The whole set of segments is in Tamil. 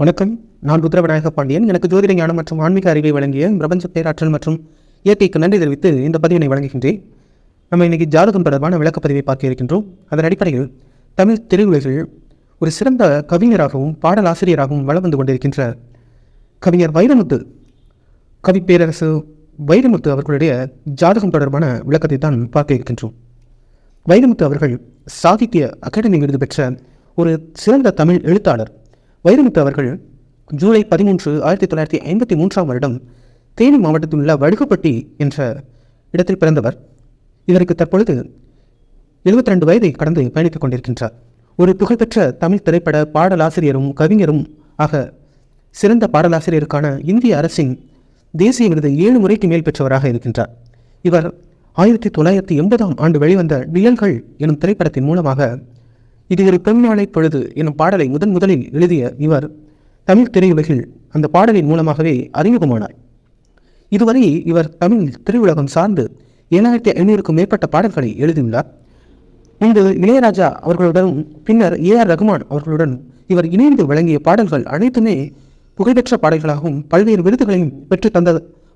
வணக்கம். நான் ருத்ரவிநாயக பாண்டியன். எனக்கு ஜோதிட ஞானம் மற்றும் ஆன்மீக அறிவை வழங்கிய பிரபஞ்ச பேராற்றல் மற்றும் இயற்கைக்கு நன்றி தெரிவித்து இந்த பதிவினை வழங்குகின்றேன். நம்ம இன்னைக்கு ஜாதகம் தொடர்பான விளக்கப்பதிவை பார்க்க இருக்கின்றோம். அதன் அடிப்படையில் தமிழ் திரையுலகில் ஒரு சிறந்த கவிஞராகவும் பாடலாசிரியராகவும் வளம் வந்து கொண்டிருக்கின்ற கவிஞர் வைரமுத்து கவி பேரரசு வைரமுத்து அவர்களுடைய ஜாதகம் தொடர்பான விளக்கத்தை தான் பார்க்க இருக்கின்றோம். வைரமுத்து அவர்கள் சாகித்ய அகாடமி விருது பெற்ற ஒரு சிறந்த தமிழ் எழுத்தாளர். வைரமுத்து அவர்கள் ஜூலை பதிமூன்று ஆயிரத்தி தொள்ளாயிரத்தி ஐம்பத்தி மூன்றாம் வருடம் தேனி மாவட்டத்தில் உள்ள வடுகுப்பட்டி என்ற இடத்தில் பிறந்தவர். இவருக்கு தற்பொழுது 72 ரெண்டு வயதை கடந்து பயணித்துக் கொண்டிருக்கின்றார். ஒரு புகழ்பெற்ற தமிழ் திரைப்பட பாடலாசிரியரும் கவிஞரும் ஆக சிறந்த பாடலாசிரியருக்கான இந்திய அரசின் தேசிய விருது ஏழு முறைக்கு மேல் பெற்றவராக இருக்கின்றார். இவர் ஆயிரத்தி தொள்ளாயிரத்தி எண்பதாம் ஆண்டு வெளிவந்த நிழல்கள் எனும் திரைப்படத்தின் மூலமாக இது ஒரு பெருநாளை பொழுது எனும் பாடலை முதன் முதலில் எழுதிய இவர் தமிழ் திரையுலகில் அந்த பாடலின் மூலமாகவே அறிமுகமானார். இதுவரை இவர் தமிழ் திரையுலகம் சார்ந்து ஏழாயிரத்தி ஐநூறுக்கும் மேற்பட்ட பாடல்களை எழுதியுள்ளார். முன்பு இளையராஜா அவர்களுடன் பின்னர் ஏ ஆர் ரகுமான் அவர்களுடன் இவர் இணைந்து வழங்கிய பாடல்கள் அனைத்துமே புகழ்பெற்ற பாடல்களாகவும் பல்வேறு விருதுகளையும் பெற்று தந்த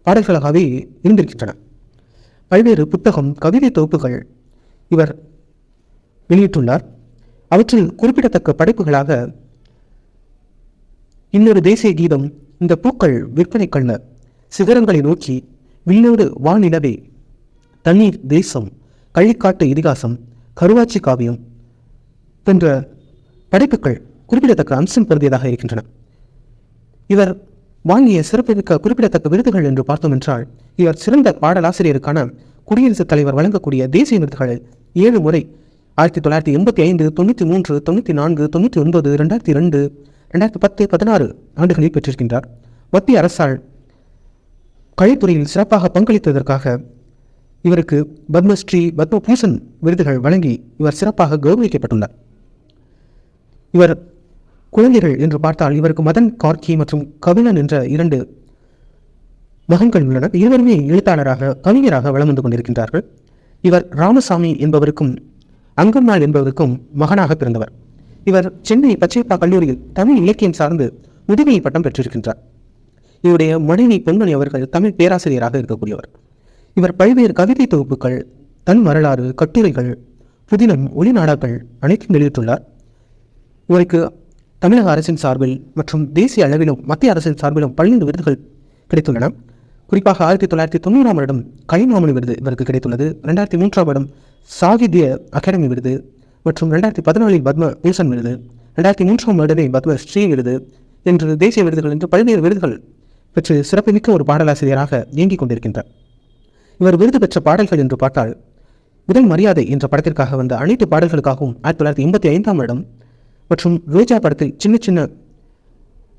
பாடல்களாகவே இருந்திருக்கின்றன. பல்வேறு புத்தகம் கவிதை தொகுப்புகள் இவர் வெளியிட்டுள்ளார். அவற்றில் குறிப்பிடத்தக்க படைப்புகளாக இன்னொரு தேசிய கீதம் இந்த பூக்கள் விற்பனை கண்ண சிகரங்களை நோக்கி விண்ணோடு வானிலவே தண்ணீர் தேசம் கள்ளிக்காட்டு இதிகாசம் கருவாச்சி காவியம் போன்ற படைப்புகள் குறிப்பிடத்தக்க அம்சம் பெறுதியதாக இருக்கின்றன. இவர் வாங்கிய சிறப்பிற்க குறிப்பிடத்தக்க விருதுகள் என்று பார்த்தோம் என்றால் இவர் சிறந்த பாடலாசிரியருக்கான குடியரசுத் தலைவர் வழங்கக்கூடிய தேசிய விருதுகளில் ஏழு முறை ஆயிரத்தி தொள்ளாயிரத்தி எண்பத்தி ஐந்து தொண்ணூற்றி மூன்று தொண்ணூற்றி நான்கு தொண்ணூற்றி ஒன்பது ரெண்டாயிரத்தி ரெண்டு ரெண்டாயிரத்தி பத்து பதினாறு ஆண்டுகளில் பெற்றிருக்கின்றார். மத்திய அரசால் கலைத்துறையில் சிறப்பாக பங்களித்ததற்காக இவருக்கு பத்மஸ்ரீ பத்மபூஷன் விருதுகள் வழங்கி இவர் சிறப்பாக கௌரவிக்கப்பட்டுள்ளார். இவர் குழந்தைகள் என்று பார்த்தால் இவருக்கு மதன் கார்கி மற்றும் கபிலன் என்ற இரண்டு மகன்கள் உள்ளனர். இருவருமே எழுத்தாளராக கவிஞராக வலம் வந்து கொண்டிருக்கின்றார்கள். இவர் ராமசாமி என்பவருக்கும் அங்கம்மாள் என்பவருக்கும் மகனாக பிறந்தவர். இவர் சென்னை பச்சைப்பா கல்லூரியில் தமிழ் இலக்கியம் சார்ந்து முதுகலை பட்டம் பெற்றிருக்கின்றார். இவருடைய மனைவி பொன்மணி அவர்கள் தமிழ் பேராசிரியராக இருக்கக்கூடியவர். இவர் பல்வேறு கவிதை தொகுப்புகள் தன் வரலாறு கட்டுரைகள் புதினம் ஒளிநாடாக்கள் அனைத்தும் வெளியிட்டுள்ளார். இவருக்கு தமிழக அரசின் சார்பில் மற்றும் தேசிய அளவிலும் மத்திய அரசின் சார்பிலும் பல்வேறு விருதுகள் கிடைத்துள்ளன. குறிப்பாக ஆயிரத்தி தொள்ளாயிரத்தி தொண்ணூறாம் வருடம் கலைமாமணி விருது இவருக்கு கிடைத்துள்ளது. ரெண்டாயிரத்தி மூன்றாம் வருடம் சாகித்ய அகாடமி விருது மற்றும் ரெண்டாயிரத்தி பதினாலில் பத்ம பூஷன் விருது. ரெண்டாயிரத்தி மூன்றாம் வருடமே பத்ம ஸ்ரீ விருது என்று தேசிய விருதுகள் என்று பல்வேறு விருதுகள் பெற்று சிறப்புமிக்க ஒரு பாடலாசிரியராக இயங்கிக் கொண்டிருக்கின்றார். இவர் விருது பெற்ற பாடல்கள் என்று பார்த்தால் முதல் மரியாதை என்ற படத்திற்காக வந்த அனைத்து பாடல்களுக்காகவும் ஆயிரத்தி தொள்ளாயிரத்தி எண்பத்தி ஐந்தாம் வருடம் மற்றும் ரோஜா படத்தில் சின்ன சின்ன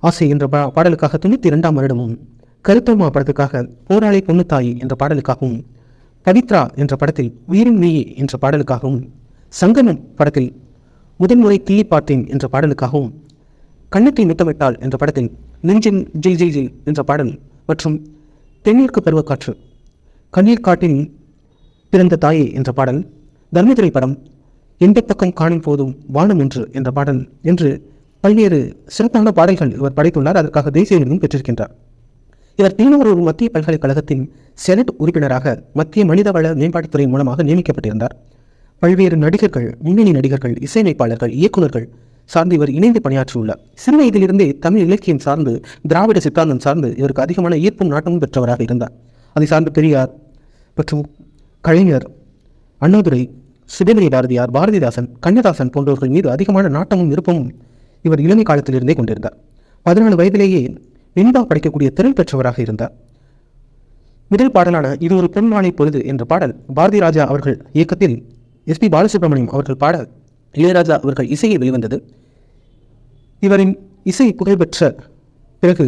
ஆசை என்ற பா பாடலுக்காக தொண்ணூற்றி இரண்டாம் வருடமும் கருத்தம்மா படத்துக்காக போராளி பொண்ணுத்தாயி என்ற பாடலுக்காகவும் பவித்ரா என்ற படத்தில் உயிரின் நீயே என்ற பாடலுக்காகவும் சங்கமம் படத்தில் முதன்முறை கிள்ளி பார்த்தேன் என்ற பாடலுக்காகவும் கண்ணத்தை முத்தமிட்டால் என்ற படத்தில் நெஞ்சின் ஜில் ஜில் ஜில் என்ற பாடல் மற்றும் தென்னிற்கு பருவக்காற்று கண்ணீர் காட்டின் பிறந்த தாயே என்ற பாடல் தர்மதுரை படம் எந்த பக்கம் காணும் போதும் வானம் என்று என்ற பாடல் என்று பல்வேறு சிறப்பான பாடல்கள் இவர் படைத்துள்ளார். அதற்காக தேசிய விருதும் பெற்றிருக்கின்றார். இவர் திருவாரூர் மத்திய பல்கலைக்கழகத்தின் செனட் உறுப்பினராக மத்திய மனிதவள மேம்பாட்டுத்துறை மூலமாக நியமிக்கப்பட்டிருந்தார். பல்வேறு நடிகர்கள் முன்னணி நடிகர்கள் இசையமைப்பாளர்கள் இயக்குநர்கள் சார்ந்து இவர் இணைந்து பணியாற்றியுள்ளார். சிறு வயதிலிருந்தே தமிழ் இலக்கியம் சார்ந்து திராவிட சித்தாந்தம் சார்ந்து இவருக்கு அதிகமான ஈர்ப்பும் நாட்டமும் பெற்றவராக இருந்தார். அதை சார்ந்து பெரியார் மற்றும் கலைஞர் அண்ணாதுரை சுபேந்திரி பாரதியார் பாரதிதாசன் கண்ணதாசன் போன்றவர்கள் மீது அதிகமான நாட்டமும் விருப்பமும் இவர் இளமை காலத்திலிருந்தே கொண்டிருந்தார். பதினாலு வயதிலேயே வெண்பா படைக்கக்கூடிய திறன் பெற்றவராக இருந்தார். முதல் பாடலான இது ஒரு பெண்மானை பொழுது என்ற பாடல் பாரதி ராஜா அவர்கள் இயக்கத்தில் எஸ்பி பாலசுப்ரமணியம் அவர்கள் பாட இளையராஜா அவர்கள் இசையை வெளிவந்தது. இவரின் இசை புகழ்பெற்ற பிறகு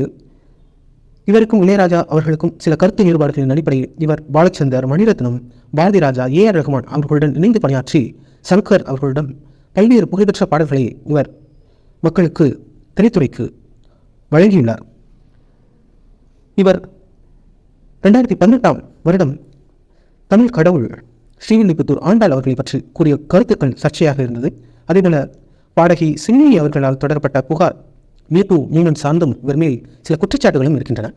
இவருக்கும் இளையராஜா அவர்களுக்கும் சில கருத்து வேறுபாடுகளின் அடிப்படையில் இவர் பாலச்சந்தர் மணிரத்னம் பாரதி ராஜா ஏ ஆர் ரஹ்மான் அவர்களுடன் இணைந்து பணியாற்றி சங்கர் அவர்களிடம் பல்வேறு புகழ்பெற்ற பாடல்களை இவர் மக்களுக்கு திரைத்துறைக்கு வழங்கியுள்ளார். இவர் ரெண்டாயிரத்தி பதினெட்டாம் வருடம் தமிழ் கடவுள் ஸ்ரீவில்லிபுத்தூர் ஆண்டாள் அவர்களை பற்றி கூறிய கருத்துக்கள் சர்ச்சையாக இருந்தது. அதேபோல பாடகி சின்னி அவர்களால் தொடரப்பட்ட புகார் மீட்டு மீனன் சார்ந்தும் இவர் மேல் சில குற்றச்சாட்டுகளும் இருக்கின்றன.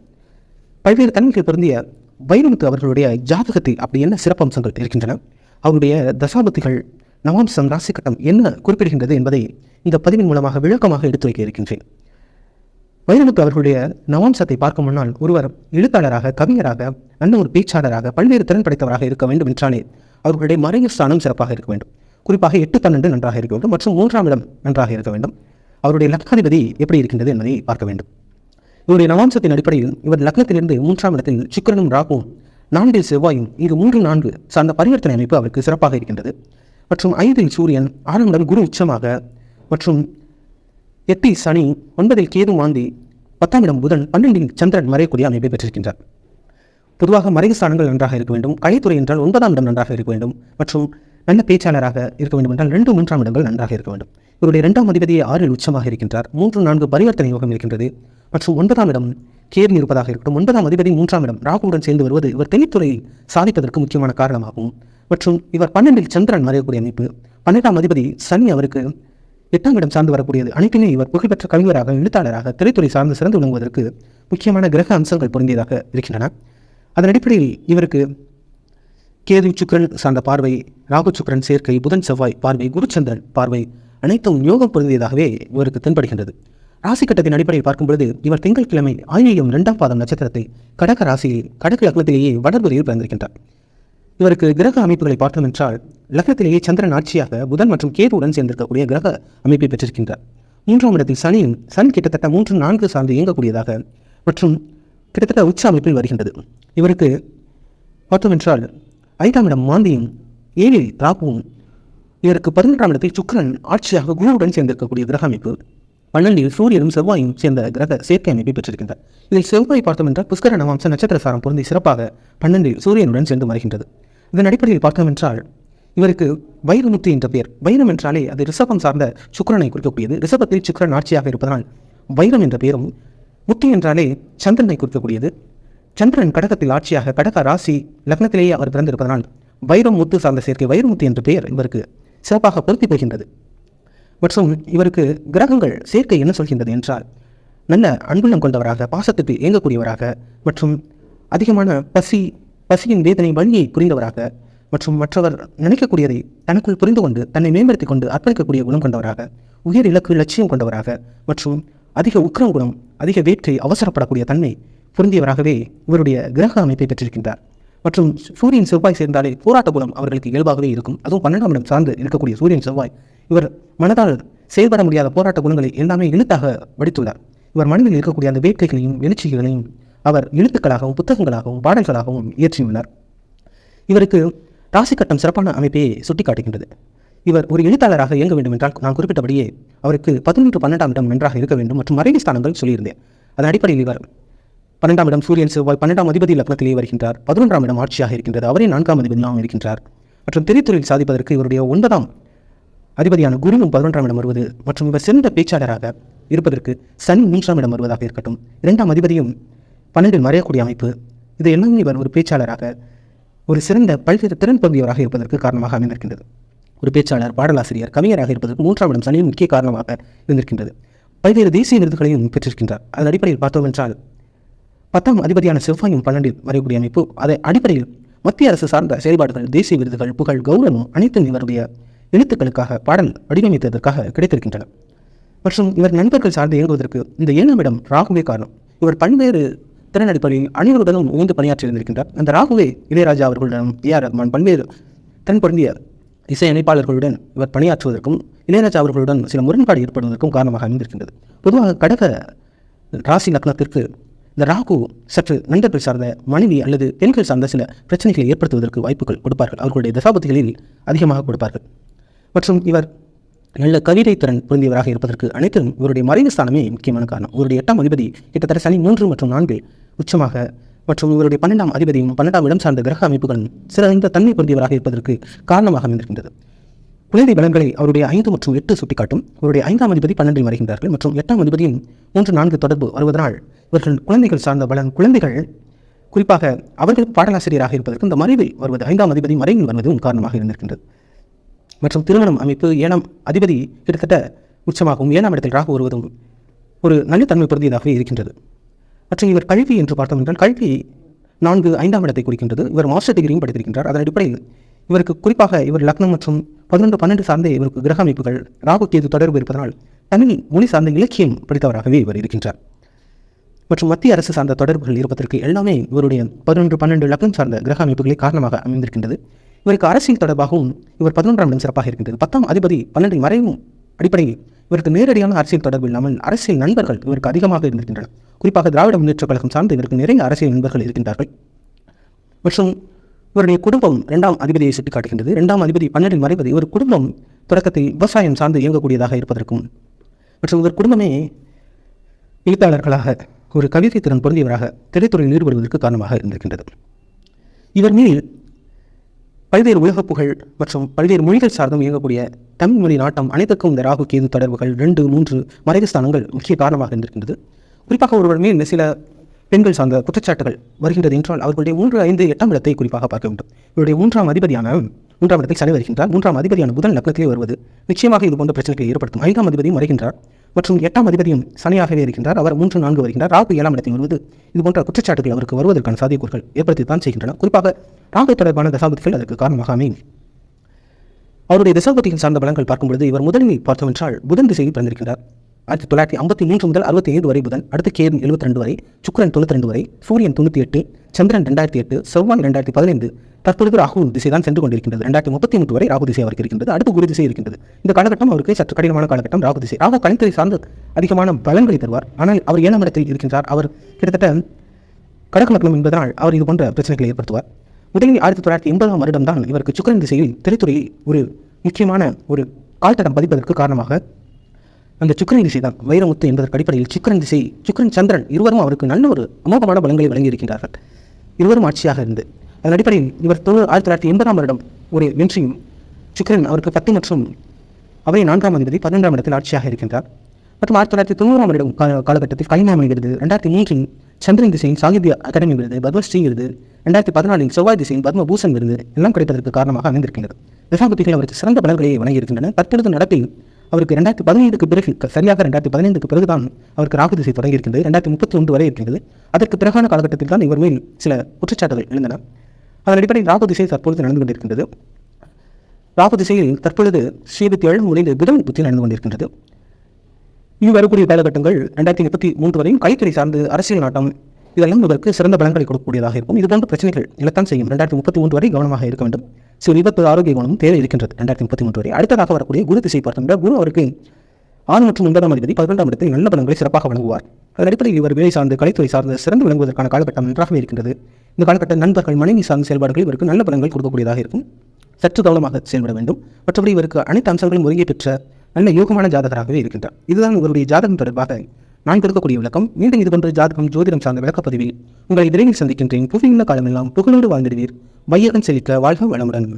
பல்வேறு தன்மைகள் பொருந்திய வைரமுத்து அவர்களுடைய ஜாதகத்தில் அப்படி என்ன சிறப்பம்சங்கள் இருக்கின்றன? அவருடைய தசாபத்திகள் நவாம்சம் ராசி கட்டம் என்ன குறிப்பிடுகின்றது என்பதை இந்த பதிவின் மூலமாக விளக்கமாக எடுத்து வைக்க இருக்கின்றேன். வைரமுத்து அவர்களுடைய நவாம்சத்தை பார்க்கும் முன்னால் ஒருவர் எழுத்தாளராக கவிஞராக நல்ல ஒரு பேச்சாளராக பல்வேறு திறன் படைத்தவராக இருக்க வேண்டும் என்றாலே அவர்களுடைய மறைய ஸ்தானம் சிறப்பாக இருக்க வேண்டும். குறிப்பாக எட்டு பன்னெண்டு நன்றாக இருக்க வேண்டும் மற்றும் மூன்றாம் இடம் நன்றாக இருக்க வேண்டும். அவருடைய லக்னாதிபதி எப்படி இருக்கின்றது என்பதை பார்க்க வேண்டும். இவருடைய நவாம்சத்தின் அடிப்படையில் இவர் லக்னத்திலிருந்து மூன்றாம் இடத்தில் சுக்கரனும் ராகுவும் நான்கில் செவ்வாயும் இங்கு மூன்று நான்கு சார்ந்த பரிவர்த்தனை அமைப்பு அவருக்கு சிறப்பாக இருக்கின்றது. மற்றும் ஐந்தில் சூரியன் ஆறாம் இடம் குரு உச்சமாக மற்றும் எட்டில் சனி ஒன்பதில் கேது மாந்தி பத்தாம் இடம் புதன் பன்னெண்டில் சந்திரன் மறையக்கூடிய அமைப்பை பெற்றிருக்கின்றார். பொதுவாக மறைவு ஸ்தானங்கள் நன்றாக இருக்க வேண்டும். கலைத்துறை என்றால் ஒன்பதாம் இடம் நன்றாக இருக்க வேண்டும். மற்றும் நல்ல பேச்சாளராக இருக்க வேண்டும் என்றால் ரெண்டு மூன்றாம் இடங்கள் நன்றாக இருக்க வேண்டும். இவருடைய இரண்டாம் அதிபதியை ஆறில் உச்சமாக இருக்கின்றார். மூன்று நான்கு பரிவர்த்தனை யோகம் இருக்கின்றது. மற்றும் ஒன்பதாம் இடம் கேது இருப்பதாக இருக்கட்டும். ஒன்பதாம் அதிபதி மூன்றாம் இடம் ராகுவுடன் சேர்ந்து வருவது இவர் தெளித்துறையை சாதிப்பதற்கு முக்கியமான காரணமாகும். மற்றும் இவர் பன்னெண்டில் சந்திரன் மறையக்கூடிய அமைப்பு. பன்னெண்டாம் அதிபதி சனி அவருக்கு எட்டாம் இடம் சார்ந்து வரக்கூடியது. அனைத்துமே இவர் புகழ்பெற்ற கவிஞராக எழுத்தாளராக திரைத்துறை சார்ந்து சிறந்து விளங்குவதற்கு முக்கியமான கிரக அம்சங்கள் பொருந்தியதாக இருக்கின்றன. அதன் அடிப்படையில் இவருக்கு கேது சுக்கரன் சார்ந்த பார்வை ராகு சுக்கிரன் சேர்க்கை புதன் செவ்வாய் பார்வை குருச்சந்திரன் பார்வை அனைத்தும் யோகம் பொருந்தியதாகவே இவருக்கு தென்படுகின்றது. ராசி கட்டத்தின் அடிப்படையில் பார்க்கும் பொழுது இவர் திங்கட்கிழமை ஆயிரம் இரண்டாம் பாதம் நட்சத்திரத்தை கடக ராசியில் கடக்கு லக்னத்திலேயே வடர்புரியில் பிறந்திருக்கின்றார். இவருக்கு கிரக அமைப்புகளை பார்த்தோம் என்றால் லக்னத்திலேயே சந்திரன் ஆட்சியாக புதன் மற்றும் கேதுவுடன் சேர்ந்திருக்கக்கூடிய கிரக அமைப்பை பெற்றிருக்கின்றார். மூன்றாம் இடத்தில் சனியும் சன் கிட்டத்தட்ட மூன்று நான்கு சார்ந்து இயங்கக்கூடியதாக மற்றும் கிட்டத்தட்ட உச்ச அமைப்பில் வருகின்றது. இவருக்கு பார்த்தோம் என்றால் ஐந்தாம் இடம் மாந்தியும் ஏழில் ராகுவும் இதற்கு பதினெட்டாம் இடத்தில் சுக்கரன் ஆட்சியாக குருவுடன் சேர்ந்திருக்கக்கூடிய கிரக அமைப்பு. பன்னெண்டில் சூரியனும் செவ்வாயும் சேர்ந்த கிரக சேர்க்கை அமைப்பை பெற்றிருக்கின்றார் இதில் செவ்வாய் பார்த்தோம் என்றால் புஷ்கர நவாம்ச நட்சத்திர சாரம் பொருந்தி சிறப்பாக பன்னெண்டில் சூரியனுடன் சேர்ந்து வருகின்றது இதன் அடிப்படையில் பார்த்தோம் என்றால் இவருக்கு வைரமுத்து என்ற பெயர். வைரம் என்றாலே அது ரிஷபம் சார்ந்த சுக்கிரனை குறிக்கக்கூடியது. ரிஷபத்தில் சுக்கிரன் ஆட்சியாக இருப்பதனால் வைரம் என்ற பெயரும் முத்து என்றாலே சந்திரனை குறிக்கக்கூடியது. சந்திரன் கடகத்தில் ஆட்சியாக கடக ராசி லக்னத்திலேயே அவர் பிறந்திருப்பதனால் வைரம் முத்து சார்ந்த சேர்க்கை வைரமுத்து என்ற பெயர் இவருக்கு சிறப்பாக பொருத்தி போகின்றது மற்றும் இவருக்கு கிரகங்கள் சேர்க்கை என்ன சொல்கின்றது என்றால் நல்ல அன்புள்ளம் கொண்டவராக பாசத்துக்கு இயங்கக்கூடியவராக மற்றும் அதிகமான பசி பசியின் வேதனை வழியை புரிந்தவராக மற்றும் மற்றவர் நினைக்கக்கூடியதை தனக்குள் புரிந்து கொண்டு தன்னை மேம்படுத்திக் கொண்டு அர்ப்பணிக்கக்கூடிய குணம் கொண்டவராக உயர் இலக்கு லட்சியம் கொண்டவராக மற்றும் அதிக உக்கிரம் குணம் அதிக வேட்கை அவசரப்படக்கூடிய தன்மை பொருந்தியவராகவே இவருடைய கிரக அமைப்பை பெற்றிருக்கின்றார். மற்றும் சூரியன் செவ்வாய் சேர்ந்தாலே போராட்ட குணம் அவர்களுக்கு இயல்பாகவே இருக்கும். அதுவும் பன்னெண்டாம் இடம் சார்ந்து இருக்கக்கூடிய சூரியன் செவ்வாய் இவர் மனதால் செயல்பட முடியாத போராட்ட குணங்களை எல்லாமே எழுத்தாக வடித்துள்ளார். இவர் மனதில் இருக்கக்கூடிய அந்த வேட்கைகளையும் எழுச்சிகளையும் அவர் எழுத்துக்களாகவும் புத்தகங்களாகவும் பாடல்களாகவும் இயற்றியுள்ளார். இவருக்கு ராசி கட்டம் சிறப்பான அமைப்பை சுட்டிக்காட்டுகின்றது. இவர் ஒரு எழுத்தாளராக இயங்க வேண்டும் என்றால் நான் குறிப்பிட்டபடியே அவருக்கு பதினொன்று பன்னெண்டாம் இடம் நன்றாக இருக்க வேண்டும் மற்றும் மறைவு ஸ்தானங்கள் சொல்லியிருந்தேன். அதன் அடிப்படையில் இவர் பன்னெண்டாம் இடம் சூரியன் செவ்வாய் பன்னெண்டாம் அதிபதி லக்னத்திலே வருகின்றார். பதினொன்றாம் இடம் ஆட்சியாக இருக்கின்றது. அவரே நான்காம் அதிபதியாகவும் இருக்கின்றார். மற்றும் திரைத்துறையில் சாதிப்பதற்கு இவருடைய ஒன்பதாம் அதிபதியான குருவும் பதினொன்றாம் இடம் வருவது மற்றும் இவர் சிறந்த பேச்சாளராக இருப்பதற்கு சனி மூன்றாம் இடம் வருவதாக இருக்கட்டும். இரண்டாம் அதிபதியும் பன்னெண்டில் மறையக்கூடிய அமைப்பு. இது எல்லாமே இவர் ஒரு பேச்சாளராக ஒரு சிறந்த பல்வேறு திறன் பகுதியவராக இருப்பதற்கு காரணமாக அமைந்திருக்கின்றது. ஒரு பேச்சாளர் பாடலாசிரியர் கவிஞராக இருப்பதற்கு மூன்றாம் இடம் சனியும் முக்கிய காரணமாக இருந்திருக்கின்றது. பல்வேறு தேசிய விருதுகளையும் பெற்றிருக்கின்றார். அதன் அடிப்படையில் பார்த்தோம் என்றால் பத்தாம் அதிபதியான செவ்வாயும் பன்னெண்டில் வரையக்கூடிய அமைப்பு. அதை அடிப்படையில் மத்திய அரசு சார்ந்த செயல்பாடுகள் தேசிய விருதுகள் புகழ் கௌரவம் அனைத்தும் இவருடைய எழுத்துக்களுக்காக பாடல் வடிவமைத்ததற்காக கிடைத்திருக்கின்றன. மற்றும் இவர் நண்பர்கள் சார்ந்து இயங்குவதற்கு இந்த ஏழாம் இடம் ராகுவே காரணம். இவர் பல்வேறு திறன் அடிப்படையில் அனைவருடனும் உயர்ந்து பணியாற்றி இருந்திருக்கின்றார் அந்த ராகுவே இளையராஜா அவர்களுடன் ஏ ஆர் ரஹ்மான் பல்வேறு திறன் பொருந்திய இசை இணைப்பாளர்களுடன் இவர் பணியாற்றுவதற்கும் இளையராஜா அவர்களுடன் சில முரண்பாடு ஏற்படுவதற்கும் காரணமாக அமைந்திருக்கின்றது. பொதுவாக கடக ராசி லக்னத்திற்கு இந்த ராகு சற்று நண்பர்கள் சார்ந்த மனைவி அல்லது பெண்கள் சார்ந்த சில பிரச்சனைகளை ஏற்படுத்துவதற்கு வாய்ப்புகள் கொடுப்பார்கள். அவர்களுடைய தசாபதிகளில் அதிகமாக கொடுப்பார்கள். மற்றும் இவர் நல்ல கவிதை திறன் பொருந்தியவராக இருப்பதற்கு அனைத்திலும் இவருடைய மறைவு ஸ்தானமே முக்கியமான காரணம். இவருடைய எட்டாம் அதிபதி கிட்டத்தட்ட சனி மூன்று மற்றும் நான்கில் உச்சமாக மற்றும் இவருடைய பன்னெண்டாம் அதிபதியும் பன்னெண்டாம் இடம் சார்ந்த கிரக அமைப்புகளும் சிறந்த தன்மை பொருந்தியவராக இருப்பதற்கு காரணமாக அமைந்திருக்கின்றது. குழந்தை பலன்களை அவருடைய ஐந்து மற்றும் எட்டு சுட்டிக்காட்டும் இவருடைய ஐந்தாம் அதிபதி பன்னெண்டில் வருகின்றார்கள் மற்றும் எட்டாம் அதிபதியும் மூன்று நான்கு தொடர்பு வருவதனால் இவர்கள் குழந்தைகள் சார்ந்த பலன் குழந்தைகள் குறிப்பாக அவர்கள் பாடலாசிரியராக இருப்பதற்கு இந்த மறைவில் வருவது ஐந்தாம் அதிபதி மறைவில் வருவதும் காரணமாக இருந்திருக்கின்றது. மற்றும் திருமணம் அமைப்பு ஏழாம் அதிபதி கிட்டத்தட்ட உச்சமாகவும் ஏழாம் இடத்தில் ராகு வருவதும் ஒரு நல்ல தன்மை பொருந்தியதாகவே இருக்கின்றது. மற்றும் இவர் கல்வி என்று பார்த்தோம் என்றால் கல்வி நான்கு ஐந்தாம் இடத்தை குறிக்கின்றது. இவர் மாஸ்டர் டிகிரியும் படித்திருக்கின்றார். அதன் அடிப்படையில் இவருக்கு குறிப்பாக இவர் லக்னம் மற்றும் பதினொன்று பன்னெண்டு சார்ந்த இவருக்கு கிரக அமைப்புகள் ராகு கேது தொடர்பு இருப்பதனால் தமிழ் மொழி சார்ந்த இலக்கியம் படித்தவராகவே இவர் இருக்கின்றார். மற்றும் மத்திய அரசு சார்ந்த தொடர்புகள் இருப்பதற்கு எல்லாமே இவருடைய பதினொன்று பன்னெண்டு லக்னம் சார்ந்த கிரக அமைப்புகளே காரணமாக அமைந்திருக்கின்றது. இவருக்கு அரசியல் தொடர்பாகவும் இவர் பதினொன்றாம் இடம் சிறப்பாக இருக்கின்றது. பத்தாம் அதிபதி பன்னெண்டின் மறைவும் அடிப்படையில் இவருக்கு நேரடியான அரசியல் தொடர்பு இல்லாமல் அரசியல் நண்பர்கள் இவருக்கு அதிகமாக இருந்திருக்கின்றனர். குறிப்பாக திராவிட முன்னேற்றக் கழகம் சார்ந்து இவருக்கு நிறைய அரசியல் நண்பர்கள் இருக்கின்றார்கள். மற்றும் இவருடைய குடும்பம் இரண்டாம் அதிபதியை சுட்டிக்காட்டுகின்றது. இரண்டாம் அதிபதி பன்னெண்டில் மறைவது இவர் குடும்பம் தொடக்கத்தில் விவசாயம் சார்ந்து இயங்கக்கூடியதாக இருப்பதற்கும் மற்றும் இவர் குடும்பமே எழுத்தாளர்களாக ஒரு கவிதை திறன் பொருந்தியவராக திரைத்துறையில் ஈடுபடுவதற்கு காரணமாக இருந்திருக்கின்றது. இவர் மேல் பல்வேறு உலக புகழ் மற்றும் பல்வேறு மொழிகள் சார்ந்தும் இயங்கக்கூடிய தமிழ் மொழி நாட்டம் அனைத்துக்கும் இந்த ராகு கேது தொடர்புகள் ரெண்டு மூன்று மறைவு ஸ்தானங்கள் முக்கிய காரணமாக இருந்திருக்கின்றது. குறிப்பாக ஒருவர் மேல் சில பெண்கள் சார்ந்த குற்றச்சாட்டுகள் வருகின்றது என்றால் அவர்களுடைய மூன்று ஐந்து எட்டாம் இடத்தை குறிப்பாக பார்க்க வேண்டும். இவருடைய மூன்றாம் அதிபதியான மூன்றாம் இடத்தில் சனி வருகின்றார். மூன்றாம் அதிபதியான புதன் லக்னத்திலே வருவது நிச்சயமாக இது போன்ற பிரச்சனைகளை ஏற்படுத்தும். ஐந்தாம் அதிபதியும் வருகின்றார். மற்றும் எட்டாம் அதிபதியும் சனியாகவே இருக்கின்றார். அவர் மூன்று நான்கு வருகின்றார். ராகு ஏழாம் இடத்தில் வருவது இது போன்ற குற்றச்சாட்டுகள் அவருக்கு வருவதற்கான சாத்தியக்கூறுகள் ஏற்படுத்தித்தான் செய்கின்றன. குறிப்பாக ராகு தொடர்பான தசாபதிகள் அதற்கு காரணமாக அமையும் அவருடைய தசாபதிகள் சார்ந்த பலங்கள் பார்க்கும்பொழுது இவர் முதலில் பார்த்தவென்றால் புதன் திசையில் பிறந்திருக்கிறார் ஆயிரத்தி தொள்ளாயிரத்தி ஐம்பத்தி மூன்று முதல் அறுபத்தி ஐந்து வரை புதன் அடுத்து கேது எழுபத்தி ரெண்டு வரை சுக்கரன் தொண்ணூற்றி ரெண்டு வரை சூரியன் தொண்ணூற்றி எட்டு சந்திரன் ரெண்டாயிரத்தி எட்டு செவ்வாய் ரெண்டாயிரத்தி பதினைந்து தற்பொழுது ராகு திசை தான் சென்று கொண்டிருக்கின்றது. ரெண்டாயிரத்தி முப்பத்தி மூன்று வரை ராகு திசை அவருக்கு இருக்கின்றது. அடுத்து குரு திசை இருக்கின்றது. இந்த காலகட்டம் அவருக்கு சற்று கடினமான காலகட்டம் ராகு திசை. ராகு கலைத்துறை சார்ந்து அதிகமான பலன்களை தருவார். ஆனால் அவர் ஏழாம் இடத்தில் இருக்கின்றார். அவர் கிட்டத்தட்ட கடக என்பதனால் அவர் இது போன்ற பிரச்சனைகளை ஏற்படுத்துவார். முதலில் ஆயிரத்தி தொள்ளாயிரத்தி எண்பதாம் வருடம் தான் இவருக்கு சுக்கரன் திசையில் திரைத்துறையில் ஒரு முக்கியமான ஒரு கால்தடம் பதிப்பதற்கு காரணமாக அந்த சுக்கரன் திசை தான் வைரமுத்து என்பதற்கு அடிப்படையில் சுக்கரன் திசை சுக்கரன் சந்திரன் இருவரும் அவருக்கு நல்ல ஒரு அமோகமான பலன்களை வழங்கியிருக்கின்றார்கள். இருவரும் ஆட்சியாக இருந்து அதன் அடிப்படையில் இவர் தொண்ணூறு ஆயிரத்தி தொள்ளாயிரத்தி எண்பதாம் வருடம் ஒரு வெற்றியும் சுக்கரன் அவருக்கு பத்து மற்றும் அவரை நான்காம் அதிபதி பதினொன்றாம் இடத்தில் ஆட்சியாக இருக்கின்றார். மற்றும் ஆயிரத்தி தொள்ளாயிரத்தி தொண்ணூறாம் வருடம் கா- காலகட்டத்தில் கலைஞாமணி விருது ரெண்டாயிரத்தி மூன்றில் சந்திரன் திசையின் சாகித்ய அகாடமி விருது பத்மஸ்ரீ விருது. ரெண்டாயிரத்தி பதினாலில் செவ்வாய் திசையின் பத்மபூஷன் விருது எல்லாம் கிடைப்பதற்கு காரணமாக அமைந்திருக்கின்றது. தசாபதிகள் அவருக்கு சிறந்த பலன்களை வழங்கியிருக்கின்றன. தற்பொழுது நடப்பில் அவருக்கு ரெண்டாயிரத்தி பதினைந்துக்கு பிறகு சரியாக ரெண்டாயிரத்தி பதினைந்துக்கு பிறகுதான் அவருக்கு ராகு திசை தொடங்கியிருக்கிறது ரெண்டாயிரத்தி முப்பத்தி ஒன்று வரை இருக்கிறது அதற்கு பிறகான காலகட்டத்தில் தான் இவர் மேல் சில குற்றச்சாட்டுகள் எழுந்தன. அதன் அடிப்படையில் ராகு திசை தற்பொழுது நடந்து கொண்டிருக்கின்றது. ராகு திசையில் தற்பொழுது ஸ்ரீபத்தி ஏழு முடிந்து புதன் புத்தி நடந்து கொண்டிருக்கின்றது. இனி வரக்கூடிய காலகட்டங்கள் ரெண்டாயிரத்தி முப்பத்தி மூன்று வரையும் கைத்தறி சார்ந்து அரசியல் நாட்டம் இதெல்லாம் இவருக்கு சிறந்த பலன்களை கொடுக்கக்கூடியதாக இருக்கும். இதுபோன்ற பிரச்சனைகள் இழத்தான் செய்யும் ரெண்டாயிரத்தி முப்பத்தி மூன்று வரை கவனமாக இருக்க வேண்டும். சில விபத்து ஆரோக்கிய குணமும் தேவை இருக்கின்றது ரெண்டாயிரத்தி முப்பத்தி மூன்று வரை. அடுத்ததாக வரக்கூடிய குரு திசை பார்த்தோம்னா குரு அவருக்கு ஆறு மற்றும் ஒன்பதாம் அதிபதி பதினெண்டாம் இடத்தில் நல்ல பலன்களை சிறப்பாக வழங்குவார். அதன் அடிப்படையில் இவர் வேலை சார்ந்து கலைத்துறை சார்ந்து சிறந்து விளங்குவதற்கான காலகட்டம் நன்றாகவே இருக்கின்றது. இந்த காலகட்ட நண்பர்கள் மனைவி சார்ந்த செயல்பாடுகள் இவருக்கு நல்ல பலன்கள் கொடுக்கக்கூடியதாக இருக்கும். சற்று கவனமாக செயல்பட வேண்டும். மற்றபடி இவருக்கு அனைத்து அம்சங்களும் ஒருங்கே பெற்ற நல்ல யோகமான ஜாதகராகவே இருக்கின்றார். இதுதான் இவருடைய ஜாதகம் தொடர்பாக நான் கொடுக்கக்கூடிய விளக்கம். மீண்டும் இது போன்ற ஜாதகம் ஜோதிடம் சார்ந்த விளக்கப்பதிவில் உங்களை விரைவில் சந்திக்கின்றேன். புவியுள்ள காலமெல்லாம் புகழோடு வாழ்ந்திடுவீர். வையகன் செழிக்க வாழ்க வளமுடன்.